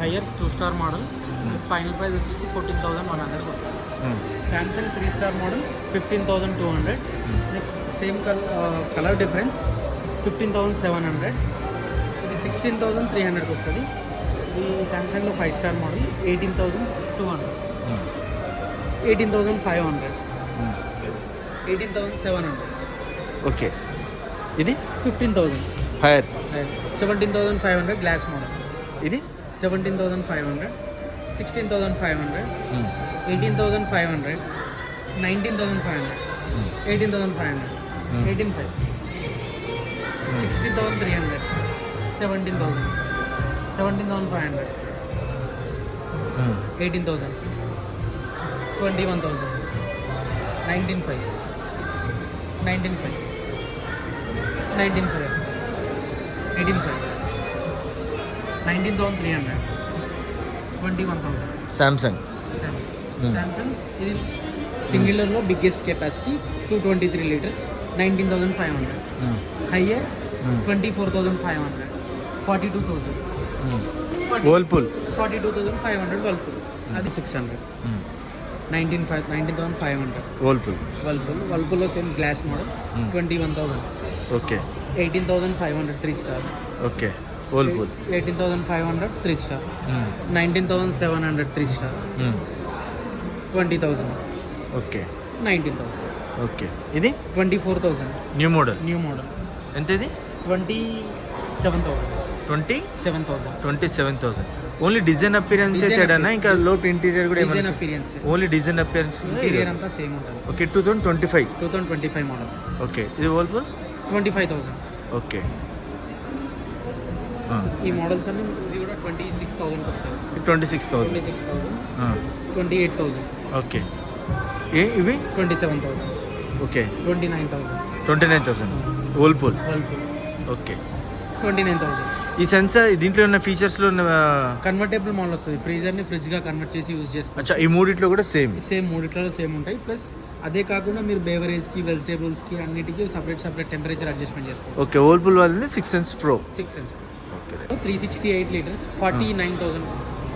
Haier two star model final price వచ్చేసి fourteen thousand one hundred వస్తుంది. Samsung three star model fifteen thousand two hundred next same colour difference fifteen thousand seven hundred ఇది sixteen thousand three హండ్రెడ్కి వస్తుంది. ఇది శాంసంగ్లో five star model eighteen thousand two hundred eighteen thousand five hundred eighteen thousand seven hundred okay ఇది? Fifteen thousand Haier seventeen thousand five hundred glass model seventeen thousand five hundred sixteen thousand five hundred eighteen thousand five hundred nineteen thousand five hundred eighteen thousand five hundred eighteen five sixteen thousand three hundred seventeen thousand seventeen thousand five hundred eighteen thousand twenty one thousand nineteen five nineteen five nineteen five eighteen five. Nineteen thousand three hundred. Twenty one thousand Samsung. Samsung ఇది సింగిలర్లో biggest capacity two twenty three litres nineteen thousand five hundred Haier twenty four thousand five hundred forty two thousand Whirlpool forty two thousand five hundred Whirlpool అది six hundred nineteen five nineteen thousand five hundred Whirlpool Whirlpool వల్పూల్లో same glass model. Twenty one thousand okay eighteen thousand five hundred three star okay Whirlpool eighteen thousand five hundred three star. Nineteen thousand seven hundred three star. Twenty thousand. Okay. Nineteen thousand. Okay. ఇది? Twenty four thousand. New model new model ఎంత ఇది twenty seven thousand. Twenty? Seven thousand. Twenty seven thousand. Only design Design తేడానా ఇంకా లోపు interior కూడా ఏమైనా appearance only design appearance interior అంతా same ఉంటుంది. Okay two thousand twenty five two thousand twenty five model okay. ఇది Whirlpool twenty five thousand. Okay. ఈ models అన్ని ఇది కూడా ట్వంటీ సిక్స్ థౌసండ్ వస్తాయి twenty six twenty thousand six thousand twenty eight thousand okay. ఏ ఇవి? Twenty seven thousand okay. Twenty nine thousand twenty nine thousand Whirlpool okay twenty nine thousand ఈ censor దీంట్లో ఉన్న ఫీచర్స్లో ఉన్న కన్వర్టబుల్ మోడల్ వస్తుంది. ఫ్రీజర్ని ఫ్రిడ్జ్గా convert చేసి use చేసుకోవచ్చు అచ్చా ఈ మూడిట్లో కూడా సేమ్ సేమ్ మూడిట్లలో సేమ్ ఉంటాయి. ప్లస్ అదే కాకుండా మీరు బేవరేజ్కి వెజిటేబుల్స్కి అన్నిటికీ సపరేట్ సపరేట్ టెంపరేచర్ అడ్జస్ట్మెంట్ చేసుకోవచ్చు ఓకే వర్ల్పూల్ వాళ్ళది six sense pro six sense okay three sixty eight litres forty nine thousand.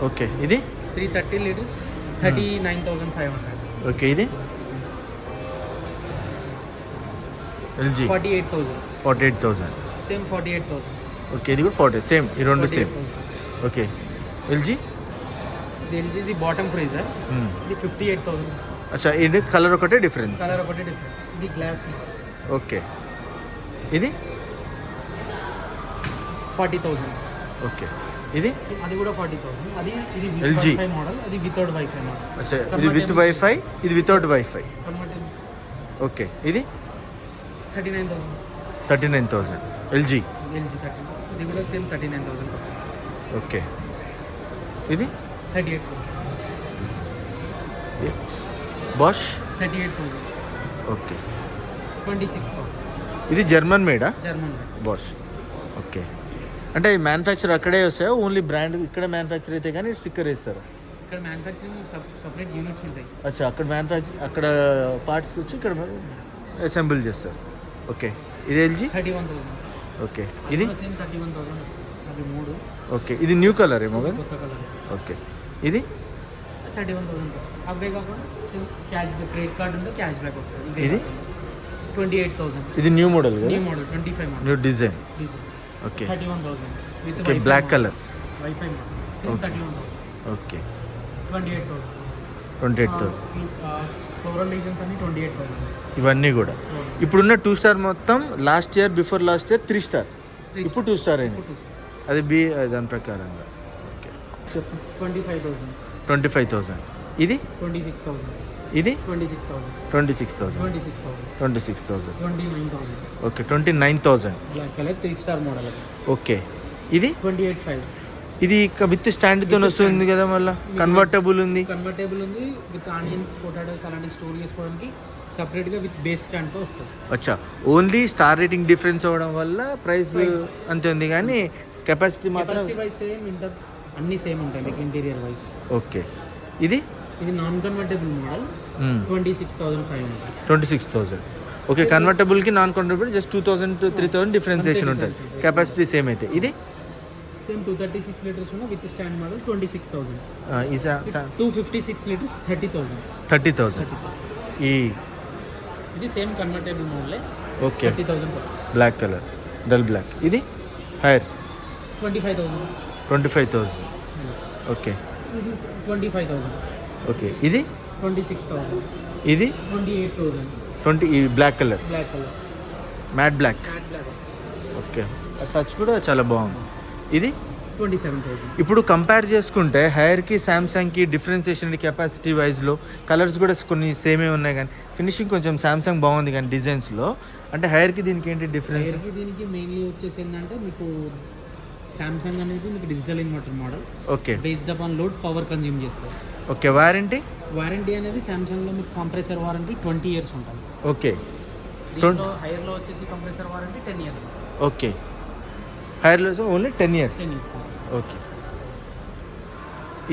Okay. ఇది? Three thirty litres thirty nine thousand five hundred. Okay. ఇది? LG? Forty eight thousand. Forty eight thousand. Same forty eight thousand. Okay. ఇది కూడా forty same ఈ రెండు same. Okay. LG? దీనికి ఇది bottom freezer. ఇది fifty eight thousand. అచ్చా ఇది కలర్ ఒకటే డిఫరెన్స్. కలర్ ఒకటి డిఫరెన్స్. ఇది గ్లాస్ ఓకే. ఇది? Forty thousand. ఓకే. ఇది? అది కూడా ఫార్టీ థౌసండ్. అది ఇది. వైఫై మోడల్ అది వితౌట్ వైఫై మోడల్ ఇది విత్ వైఫై ఇది వితౌట్ వైఫై ఓకే. ఇది? Thirty nine thousand. Thirty nine thousand. LG. LG thirty. ఇది కూడా same thirty nine thousand okay. ఇది? Thirty eight thousand. Bosch thirty eight thousand. Okay. Twenty six thousand. ఇది German మేడా German Bosch అంటే ఈ manufacture అక్కడే వస్తాయా only brand ఇక్కడ manufacture అయితే కానీ స్టిక్కర్ వేస్తారు. ఇక్కడ మ్యానుఫ్యాక్చరింగ్ సపరేట్ యూనిట్స్ ఉంటాయి. అచ్చా అక్కడ మ్యానుఫ్యాక్చర్ అక్కడ పార్ట్స్ వచ్చి ఇక్కడ అసెంబుల్ చేస్తారు. ఓకే ఇది LG thirty one thousand okay ఇది? సేమ్ థర్టీ వన్ థౌసండ్ అవి మూడు. ఓకే ఇది న్యూ కలర్ ఏమో కదా? కొత్త కలర్ ఓకే ఇది? థర్టీ వన్ థౌసండ్ వస్తుంది. అవే కాకుండా same cash back credit card ఉంటే క్యాష్ బ్యాక్ వస్తుంది. ఇది? ట్వంటీ ఎయిట్ థౌసండ్ ఇది new model new model twenty five model new design diesel okay thirty one thousand with okay black colour wifi same. Thirty one thousand okay twenty eight thousand twenty eight thousand floral designs అన్ని twenty eight thousand ఇవన్నీ కూడా. ఇప్పుడున్న two star మొత్తం last year before last year three star ఇప్పుడు two star అయింది అది B దాని ప్రకారంగా. Okay twenty five thousand twenty five thousand ఇది? ట్వంటీ సిక్స్ థౌసండ్ ఇది? Twenty six thousand. Twenty six thousand. Okay twenty nine thousand. Three star model okay. ఇది? Twenty eight five. ఇది with స్టాండ్తో వస్తుంది కదా మళ్ళీ? కన్వర్టబుల్ ఉంది. కన్వర్టేబుల్ ఉంది విత్ ఆనియన్స్ పొటాటోస్ అలాంటి స్టోర్ చేసుకోవడానికి సపరేట్గా విత్ బేస్ స్టాండ్తో వస్తుంది. అచ్చా. ఓన్లీ స్టార్ రేటింగ్ డిఫరెన్స్ అవ్వడం వల్ల ప్రైస్ అంతే ఉంది కానీ కెపాసిటీ మాత్రం వైజ్ సేమ్ ఇంటర్ అన్నీ సేమ్ ఉంటాయి మీకు ఇంటీరియర్ వైజ్ ఓకే. ఇది? ఇది non convertible model twenty six thousand five hundred. Twenty six thousand. Okay కన్వర్టబుల్కి non convertible just two thousand to three thousand differentiation ఉంటుంది. కెపాసిటీ సేమ్ అయితే. ఇది? Same two thirty six litres ఉన్న with stand model twenty six thousand ఈ two fifty six litres thirty thousand thirty thirty ఈ ఇది same convertible మోడలే okay thirty thousand black colour dull black ఇది? Haier twenty five thousand twenty five thousand okay ఇది twenty five thousand okay ఇది? Twenty six thousand ఇది? Twenty eight thousand twenty ఈ black colour? Black colour. Matte black? Matte black okay. Touch కూడా చాలా బాగుంది. ఇది? Twenty seven thousand ఇప్పుడు compare చేసుకుంటే హెయిర్కి సామ్సంగ్కి డిఫరెన్సియేషన్ కెపాసిటీ వైజ్లో కలర్స్ కూడా కొన్ని సేమే ఉన్నాయి కానీ ఫినిషింగ్ కొంచెం సామ్సంగ్ బాగుంది కానీ డిజైన్స్లో. అంటే హెయిర్కి దీనికి ఏంటి డిఫరెన్స్? దీనికి మెయిన్లీ వచ్చేసి ఏంటంటే మీకు సామ్సంగ్ అనేది మీకు digital inverter model. Okay. Based upon load power consume చేస్తారు. ఓకే వారంటీ వారంటీ అనేది సామ్సంగ్లో మీకు కంప్రెసర్ వారంటీ ట్వంటీ ఇయర్స్ ఉంటుంది. ఓకే. దీంట్లో హైయర్లో వచ్చేసి compressor warranty ten years okay. హెయిర్లో only ten years ten years okay.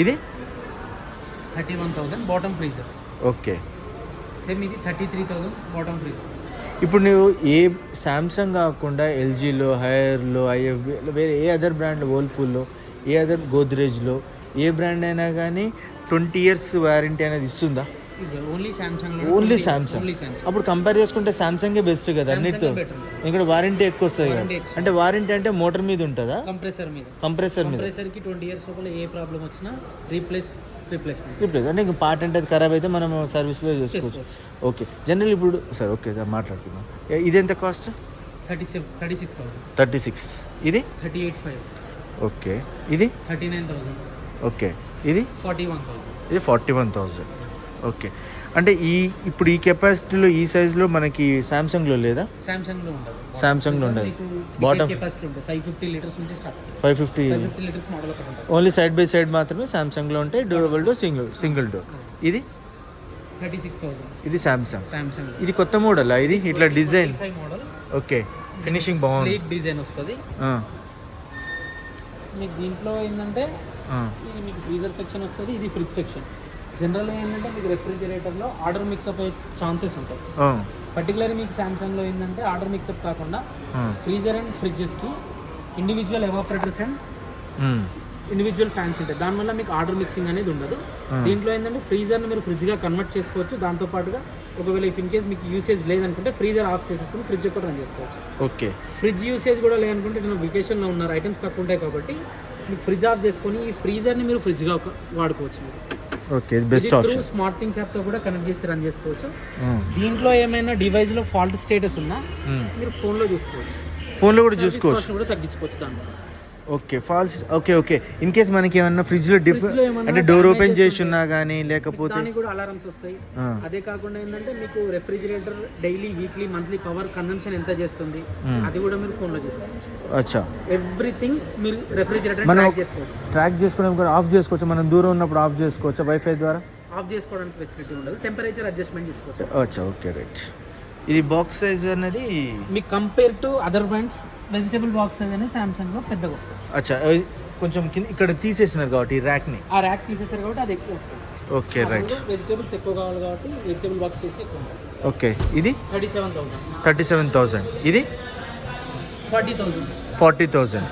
ఇది? Thirty one thousand bottom freezer okay. Same ఇది thirty three thousand bottom freezer ఇప్పుడు నువ్వు ఏ సామ్సంగ్ కాకుండా ఎల్జీలో హైర్లో ఐఎఫ్బి వేరే ఏ అదర్ బ్రాండ్లో వర్ల్పూల్లో ఏ అదర్ గోద్రేజ్లో ఏ బ్రాండ్ అయినా కానీ ట్వంటీ ఇయర్స్ వారంటీ అనేది ఇస్తుందా? ఓన్లీ సామ్సంగ్ ఓన్లీ సామ్సంగ్ అప్పుడు కంపేర్ చేసుకుంటే సామ్సంగే బెస్ట్ కదా అన్నిటితో ఇక్కడ వారంటీ ఎక్కువ వస్తుంది కదా. అంటే వారంటీ అంటే మోటార్ మీద ఉంటుందా? కంప్రెసర్ మీద. కంప్రెసర్ మీద. కంప్రెసర్కి ట్వంటీ ఇయర్స్ లోపల ఏ ప్రాబ్లం వచ్చినా రీప్లేస్ రీప్లేస్మెంట్ రిప్లేస్ అంటే ఇంకా పార్ట్ అంటే అది ఖరాబ్ అయితే మనం సర్వీస్లో చేసుకోవచ్చు. ఓకే జనరల్ ఇప్పుడు సరే ఓకే దా మాట్లాడుకుందాం. ఇది ఎంత cost thirty seven thirty six thousand thirty six ఇది? థర్టీ ఎయిట్ ఫైవ్ ఓకే ఇది? థర్టీ నైన్ థౌసండ్ ఓకే ఇది? Forty one thousand. ఇది ఫార్టీ వన్ థౌజండ్ ఓకే. అంటే ఈ ఇప్పుడు ఈ కెపాసిటీలో ఈ సైజులో మనకి సామ్సంగ్లో లేదా? సామ్సంగ్లో ఉండదు. Samsung లో ఉండదు. ఉంటుంది. ఫైవ్ ఫిఫ్టీ లీటర్స్ నుంచి start five fifty litres model only side by side మాత్రమే సామ్సంగ్లో ఉంటాయి. Durable door single single door ఇది? థర్టీ సిక్స్ థౌసండ్ ఇది సామ్సంగ్ సామ్సంగ్ ఇది కొత్త మోడల్ ఇది? ఇట్లా డిజైన్ మోడల్ ఓకే. ఫినిషింగ్ బాగుంది. డిజైన్ వస్తుంది. మీకు దీంట్లో ఏంటంటే ఇది మీకు ఫ్రీజర్ సెక్షన్ వస్తుంది ఇది ఫ్రిడ్జ్ సెక్షన్ జనరల్గా ఏంటంటే మీకు రెఫ్రిజిరేటర్లో ఆర్డర్ మిక్సప్ అయ్యే ఛాన్సెస్ ఉంటాయి. పర్టికులర్ మీకు సామ్సంగ్లో ఏంటంటే ఆర్డర్ మిక్సప్ కాకుండా freezer and ఫ్రిడ్జెస్కి individual evaporators and individual fans ఉంటాయి. దానివల్ల మీకు ఆర్డర్ మిక్సింగ్ అనేది ఉండదు. దీంట్లో ఏంటంటే ఫ్రీజర్ని మీరు ఫ్రిడ్జ్గా కన్వర్ట్ చేసుకోవచ్చు. దాంతో పాటుగా ఒకవేళ ఇఫ్ ఇన్ కేస్ మీకు యూసేజ్ లేదనుకుంటే ఫ్రీజర్ ఆఫ్ చేసేసుకుని ఫ్రిడ్జ్ కూడా రన్ చేసుకోవచ్చు. ఓకే. ఫ్రిడ్జ్ యూసేజ్ కూడా లేదనుకుంటే నేను వెకేషన్లో ఉన్నారు ఐటమ్స్ తక్కువ ఉంటాయి కాబట్టి మీకు ఫ్రిడ్జ్ ఆఫ్ చేసుకొని ఈ ఫ్రీజర్ని మీరు ఫ్రిడ్జ్గా వాడుకోవచ్చు మీరు. Okay best option smart things యాప్తో కూడా కనెక్ట్ చేసి రన్ చేసుకోవచ్చు. దీంట్లో ఏమైనా డివైస్లో ఫాల్ట్ స్టేటస్ ఉన్నా మీరు ఫోన్లో చూసుకోవచ్చు. ఫోన్లో కూడా Service చూసుకోవచ్చు. కూడా తగ్గించుకోవచ్చు దాంట్లో. Okay false okay okay. In case మనకి ఏమన్నా Fridge లో ఏమన్నా అంటే డోర్ ఓపెన్ చేసి ఉన్నా కానీ లేకపోతే దానికి కూడా అలారమ్స్ వస్తాయి. ఆ, అదే కాకుండా ఏంటంటే మీకు refrigerator daily weekly monthly power consumption ఎంత చేస్తుంది అది కూడా మీరు ఫోన్లో చేసుకోవచ్చు. అచ్చా. ఎవ్రీథింగ్ మీరు రెఫ్రిజిరేటర్ మనం- ట్రాక్ చేసుకోవచ్చు. ట్రాక్ చేసుకోవడం కూడా ఆఫ్ చేసుకోవచ్చు మనం దూరం ఉన్నప్పుడు ఆఫ్ చేసుకోవచ్చు వైఫై ద్వారా? ఆఫ్ చేసుకోవడానికి ఫెసిలిటీ ఉండదు టెంపరేచర్ అడ్జస్ట్మెంట్ చేసుకోవచ్చు. అచ్చా ఓకే రైట్. ఇది బాక్స్ సైజ్ అనేది మీకు compare to other brands vegetable box అనేది సామ్సంగ్లో పెద్దగా వస్తుంది. అచ్చా కొంచెం కింద ఇక్కడ తీసేసినారు కాబట్టి ఈ ర్యాక్ని ఆ ర్యాక్ తీసేసారు కాబట్టి అది ఎక్కువ వస్తుంది. ఓకే రైట్ వెజిటబుల్స్ ఎక్కువ కావాలి కాబట్టి వెజిటబుల్ బాక్స్ తీసి ఎక్కువ ఉంటుంది. ఓకే ఇది? Thirty seven thousand thirty seven thousand ఇది? Forty thousand forty thousand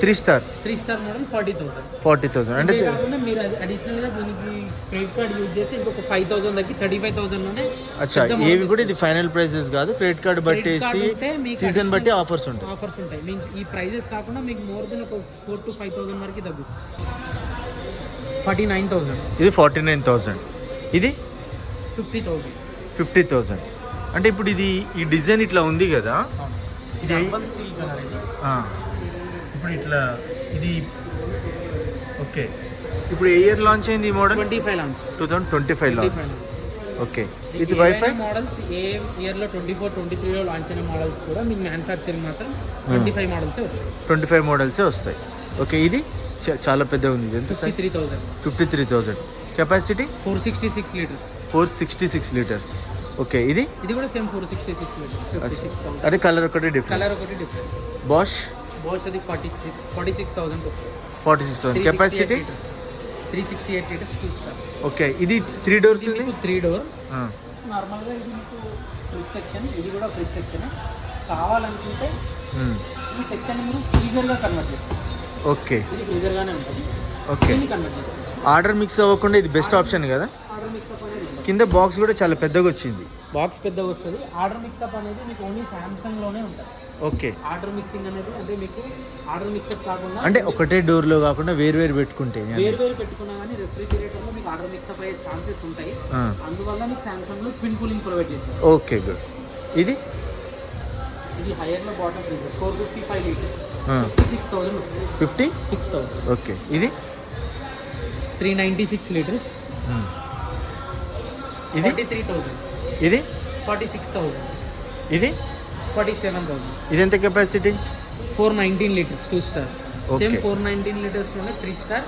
three star. Three star model forty thousand. Forty thousand అంటే కాకుండా మీరు అది అడిషనల్గా దీనికి క్రెడిట్ కార్డ్ యూజ్ చేసి ఇంకొక ఫైవ్ థౌసండ్ తగ్గి థర్టీ ఫైవ్ థౌసండ్లోనే అచ్చా ఏవి కూడా ఇది ఫైనల్ ప్రైసెస్ కాదు. క్రెడిట్ కార్డు బట్టేసి సీజన్ బట్టి ఆఫర్స్ ఉంటాయి. ఆఫర్స్ ఉంటాయి. మీకు ఈ ప్రైజెస్ కాకుండా మీకు మోర్ దెన్ ఒక ఫోర్ టు ఫైవ్ థౌసండ్ వరకు తగ్గు ఫార్టీ నైన్ థౌసండ్. ఇది ఫార్టీ నైన్ థౌజండ్ ఇది? Fifty thousand. ఫిఫ్టీ థౌజండ్ అంటే ఇప్పుడు ఇది ఈ డిజైన్ ఇట్లా ఉంది కదా? ఇది ఇప్పుడు ఇట్లా ఇది ఓకే. ఇప్పుడు ఏ ఇయర్ లాంచ్ అయింది ఈ model twenty five launch two thousand twenty five launch okay. With wifi models ఏ ఇయర్లో ట్వంటీ ఫోర్ ట్వంటీ త్రీలో లాంచ్ అయిన మోడల్స్ కూడా మీకు మ్యానుఫ్యాక్చరింగ్ మాత్రం ట్వంటీ ఫైవ్ మోడల్సే వస్తాయి. ట్వంటీ ఫైవ్ మోడల్సే వస్తాయి. ఓకే ఇది చ- చాలా పెద్ద ఉంది. ఎంత sir? Three thousand. Fifty three thousand capacity? Four sixty six litres. Four sixty six litres. Okay ఇది? ఇది కూడా same four sixty six litres. Thousand అదే కలర్ ఒకటి డిఫరెంట్ కలర్ ఒకటి డిఫరెన్స్ బాష్ బాష్ అది forty six forty six thousand forty six thousand capacity three sixty eight litres two star okay ఇది three doors మీకు three door నార్మల్గా ఇది మీకు fridge section ఇది కూడా ఫ్రిడ్జ్ సెక్షన్ కావాలనుకుంటే మ్. ఈ సెక్షన్ మీరు ఫ్రీజర్గా కన్వర్ట్ చేసుకోవచ్చు. ఓకే ఇది ఫ్రీజర్గానే ఉంటుంది. ఓకే కన్వర్ట్ చేసుకోవచ్చు. ఆర్డర్ మిక్స్ అవ్వకుండా ఇది బెస్ట్ ఆప్షన్ కదా? ఆర్డర్ కింద బాక్స్ కూడా చాలా పెద్దగా వచ్చింది. బాక్స్ పెద్దగా వస్తుంది. ఆర్డర్ మిక్సప్ అనేది మీకు ఓన్లీ సామ్సంగ్లోనే ఉంటుంది. ఓకే. ఆర్డర్ మిక్సింగ్ అనేది అంటే మీకు ఆర్డర్ మిక్సప్ కాకుండా అంటే ఒకటే డోర్లో కాకుండా వేరు వేరు పెట్టుకుంటే వేరు వేరు పెట్టుకున్నా కానీ రెఫ్రిజిరేటర్లో మీకు ఆర్డర్ మిక్సప్ అయ్యే ఛాన్సెస్ ఉంటాయి. అందువల్ల మీకు సామ్సంగ్లో ట్విన్ కూలింగ్ ప్రొవైడ్ చేశారు. Okay good. ఇది? ఇది హైయర్లో bottom freezer four fifty five litres ఆ. Six thousand fifty six thousand okay. ఇది? Three ninety six litres. ఇది? త్రీ థౌసండ్ ఇది? ఫార్టీ సిక్స్ థౌసండ్ ఇది? ఫార్టీ సెవెన్ థౌసండ్ ఇది ఎంత capacity four nineteen litres two star. Same four nineteen లీటర్స్లోనే three star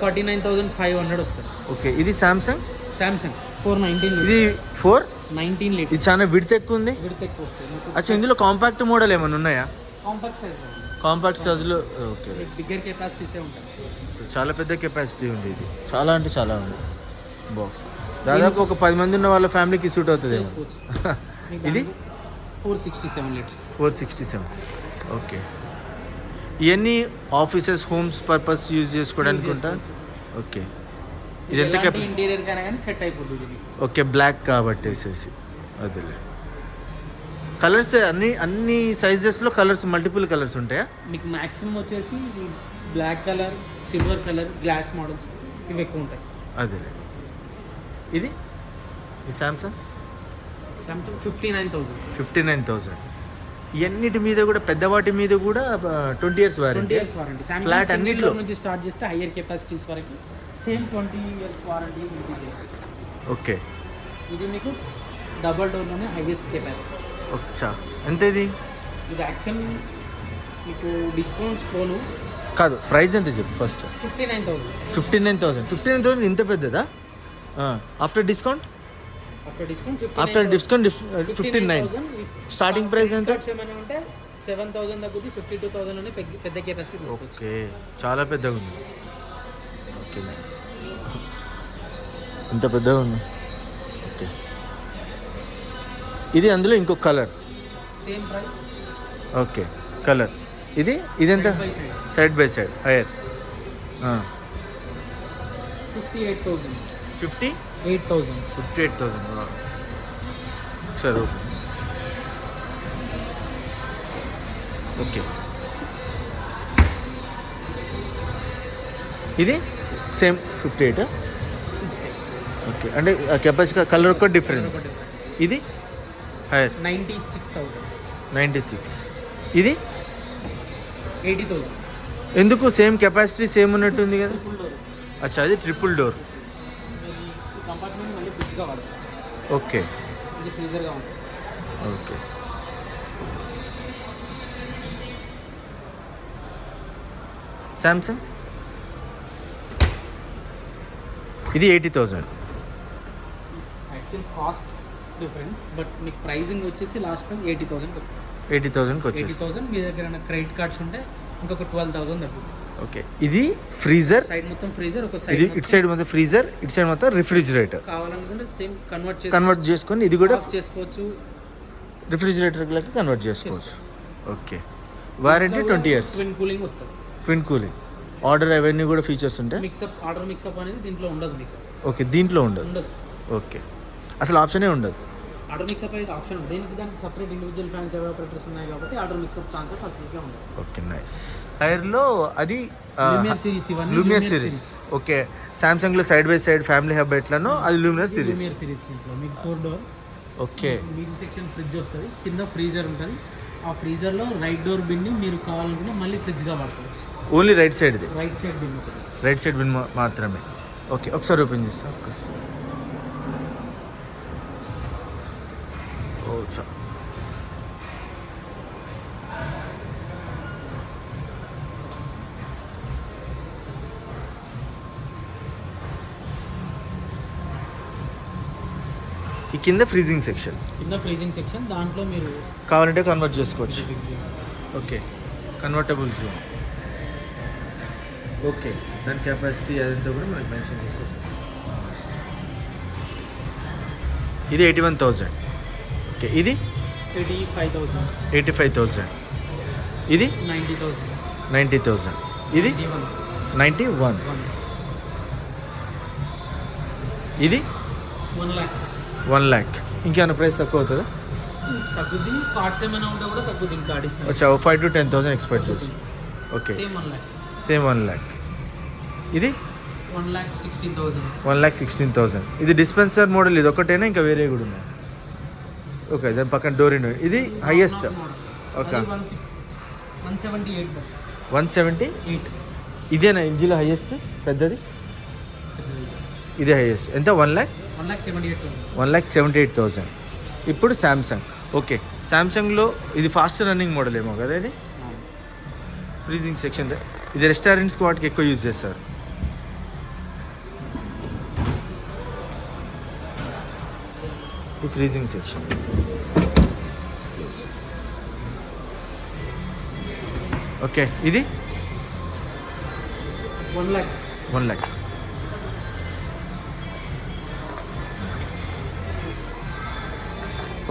forty nine thousand five hundred వస్తుంది okay ఇది Samsung Samsung four nineteen ఇది four nineteen litres ఇది చాలా విడత ఎక్కువ ఉంది? విడత ఎక్కువ వస్తుంది అచ్చా ఇందులో కాంపాక్ట్ మోడల్ ఏమైనా ఉన్నాయా? కాంపాక్ట్ సైజ్ కాంపాక్ట్ సైజులో ఓకే బిగ్గర్ కెపాసిటీసే ఉంటాయి. చాలా పెద్ద కెపాసిటీ ఉంది ఇది. చాలా అంటే చాలా ఉంది. బాక్స్ దాదాపు ఒక పది మంది ఉన్న వాళ్ళ ఫ్యామిలీకి సూట్ అవుతుంది ఇది? Four sixty seven litres. Four sixty seven. Okay. ఇవన్నీ ఆఫీసెస్ హోమ్స్ పర్పస్ యూజ్ చేసుకోవడానికి ఉంటా? ఓకే. ఇది ఎంత కెప ఇంటీరియర్ కానీ సెట్ అయిపోతుంది ఓకే బ్లాక్ కాబట్టి వేసేసి. అదిలే. కలర్స్ అన్ని అన్ని సైజెస్లో కలర్స్ మల్టిపుల్ కలర్స్ ఉంటాయా? మీకు మాక్సిమం వచ్చేసి black colour silver colour glass models ఇవి ఎక్కువ ఉంటాయి. అదిలే. ఇది? ఈ Samsung Samsung fifty nine thousand. Fifty nine thousand ఇవన్నిటి మీద కూడా పెద్దవాటి మీద కూడా twenty years warranty years warranty Samsung అన్నిట్లో? నుంచి స్టార్ట్ చేస్తే హయ్యర్ కెపాసిటీస్ వరకు same twenty years warranty okay ఇది మీకు డబల్ డోర్లోనే హైయెస్ట్ కెపాసిటీ వచ్చా ఎంత ఇది ఇది యాక్చువల్ మీకు డిస్కౌంట్స్ పోను కాదు ప్రైస్ ఎంత చెప్పు first fifty nine thousand fifty nine thousand fifty nine thousand ఇంత పెద్దదా? After discount after discount fifty nine Starting price ఎంత? సెవెన్ థౌసండ్ తగ్గుతుంది ఫిఫ్టీ టూ థౌసండ్ పెద్ద కెపాసిటీ ఓకే. చాలా పెద్దగా ఉంది. ఓకే నైస్ ఇంత పెద్దగా ఉంది? ఓకే. ఇది అందులో ఇంకో colour same price okay colour ఇది ఇది ఎంత side by side Haier fifty eight thousand fifty eight thousand. Fifty eight thousand సరే ఓకే. ఓకే. ఇది? Same fifty eight okay. అంటే కెపాసిటీ కలర్ ఒక్క డిఫరెన్స్. ఇది? Haier ninety six thousand. Ninety six. ఇది? Eighty thousand. ఎందుకు? సేమ్ కెపాసిటీ సేమ్ ఉన్నట్టుంది కదా. అచ్చా అది ట్రిపుల్ డోర్. ఫ్రిడ్జ్గా వాడుకోవచ్చు ఓకే. ఇది ఫ్రీజర్గా ఉంటుంది. ఓకే. శాంసంగ్ ఇది eighty thousand actual cost difference but మీకు ప్రైజింగ్ వచ్చేసి లాస్ట్ ప్రైస్ ఎయిటీ థౌసండ్కి వస్తుంది. ఎయిటీ ఎయిటీ వచ్చేసి థౌసండ్ మీ దగ్గర క్రెడిట్ కార్డ్స్ ఉంటే ఇంకొక ట్వెల్వ్ థౌసండ్ తగ్గుతుంది. ఓకే. ఇది ఫ్రీజర్. సైడ్ మొత్తం ఫ్రీజర్ ఒక ఇది ఇటు సైడ్ మొత్తం ఫ్రీజర్ ఇటు సైడ్ మొత్తం రిఫ్రిజిరేటర్ కావాలనుకుంటే సేమ్ కన్వర్ట్ చేసి కన్వర్ట్ చేసుకొని ఇది కూడా చేసుకోవచ్చు. రిఫ్రిజిరేటర్కి కన్వర్ట్ చేసుకోవచ్చు. Okay. Warranty twenty years twin cooling వస్తుంది. ట్విన్ కూలింగ్ ఆర్డర్ అవన్నీ కూడా ఫీచర్స్ ఉంటాయి? మిక్సప్ ఆర్డర్ మిక్సప్ అనేది దీంట్లో ఉండదు మీకు. ఓకే దీంట్లో ఉండదు. ఉండదు. ఓకే. అసలు ఆప్షనే ఉండదు. ఆర్డర్ మిక్సప్ అయితే ఆప్షన్ ఉంది. దీనికి దానికి సపరేట్ ఇండివిజువల్ ఫ్యాన్స్ ఎవాపరేటర్స్ ఉన్నాయి కాబట్టి ఆర్డర్ మిక్సప్ ఛాన్సెస్ అసలుకే ఉండదు ఓకే నైస్. టైర్లో అది లూమియర్ సిరీస్ ఇవన్నీ Lumiere series okay సామ్సంగ్లో side by side family hub ఎట్లానో అది లూమియర్ సిరీస్ లూమియర్ సిరీస్ దీంట్లో. మీకు ఫోర్ డోర్ ఓకే. మీది సెక్షన్ ఫ్రిడ్జ్ వస్తుంది. కింద ఫ్రీజర్ ఉంటుంది. ఆ ఫ్రీజర్లో రైట్ డోర్ బిన్ని మీరు కావాలనుకుంటే మళ్ళీ ఫ్రిడ్జ్గా వాడుకోవచ్చు. Only right సైడ్ది right side bin right side bin మాత్రమే. ఓకే ఒకసారి ఓపెన్ చేస్తా ఒక్కసారి. ఓ చా ఈ కింద ఫ్రీజింగ్ సెక్షన్ కింద ఫ్రీజింగ్ సెక్షన్ దాంట్లో మీరు కావాలంటే కన్వర్ట్ చేసుకోవచ్చు. ఓకే కన్వర్టబుల్స్ ఓకే దాని కెపాసిటీ అదంతా కూడా మనకి మెన్షన్ చేసేసాం. ఇది ఎయిటీ వన్ థౌజండ్ ఓకే. ఇది? Eighty five thousand. Eighty five ఇది? Ninety thousand. నైంటీ థౌజండ్ ఇది? Ninety one. ఇది? వన్ ల్యాక్. వన్ ల్యాక్. ఇంకేమైనా ప్రైస్ తక్కువ అవుతుందా? తగ్గుద్ది. కార్డ్స్ ఏమైనా ఉంటే కూడా తగ్గుద్ది ఇంకా వచ్చా five to ten thousand expect చేసి. Okay. Same one lakh. Same one lakh. ఇది? One lakh sixteen thousand. One lakh sixteen thousand. ఇది డిస్పెన్సర్ మోడల్ ఇది ఒకటేనా ఇంకా వేరే కూడా ఉన్నాయి ఓకే దాని పక్కన డోర్ ఇన్ ఇది highest okay one seventy eight one seventy eight ఇదేనా ఇంజిలో హైయెస్ట్ పెద్దది? ఇదే హైయెస్ట్ ఎంత? One lakh one lakh seventy eight one lakh seventy eight thousand ఇప్పుడు శాంసంగ్ ఓకే శాంసంగ్లో ఇది ఫాస్ట్ రన్నింగ్ మోడల్ ఏమో కదా ఇది? ఫ్రీజింగ్ సెక్షన్ ఇది రెస్టారెంట్స్కి వాటికి ఎక్కువ యూజ్ చేస్తారు. ఈ ఫ్రీజింగ్ సెక్షన్ ఓకే ఇది? One lakh one lakh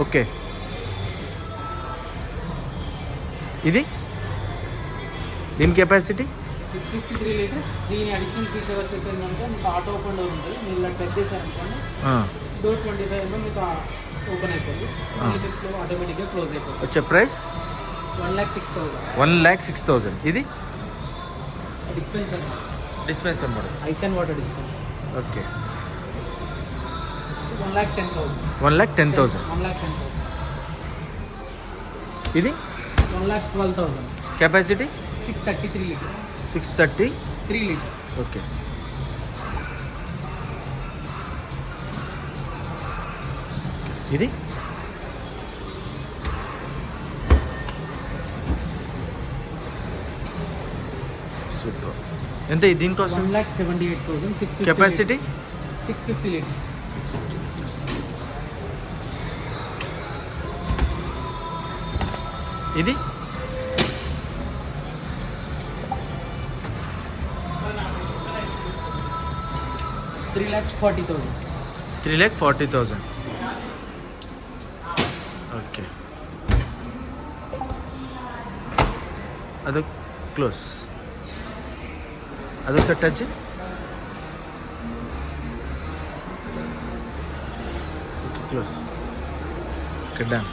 okay. ఇది? దీని capacity six fifty three litres దీని అడిషనల్ ఫీచర్ వచ్చేసి ఏంటంటే మీకు ఆటో ఓపెన్ డోర్ ఉంటుంది. మీరు ఇలా టచ్ చేశారనుకోండి డోర్ ట్వంటీ ఫైవ్ మీకు ఓపెన్ అయిపోతుంది ఆటోమేటిక్గా క్లోజ్ అయిపోతుంది వచ్చే price? One lakh six thousand ఇది? Dispenser. Dispenser model. Ice and water dispenser. Okay. One lakh ten thousand. One lakh ten thousand one lakh ten thousand. ఇది? One lakh twelve thousand. Capacity? Six thirty three litres. Six thirty? Three litres. Okay. ఇది? ఎంత ఇది దీనికోసం? One lakh seventy eight thousand six capacity six fifty litres ఇది? Three lakhs forty thousand three lakh forty thousand okay అదొక close అదొకసారి touch okay close okay done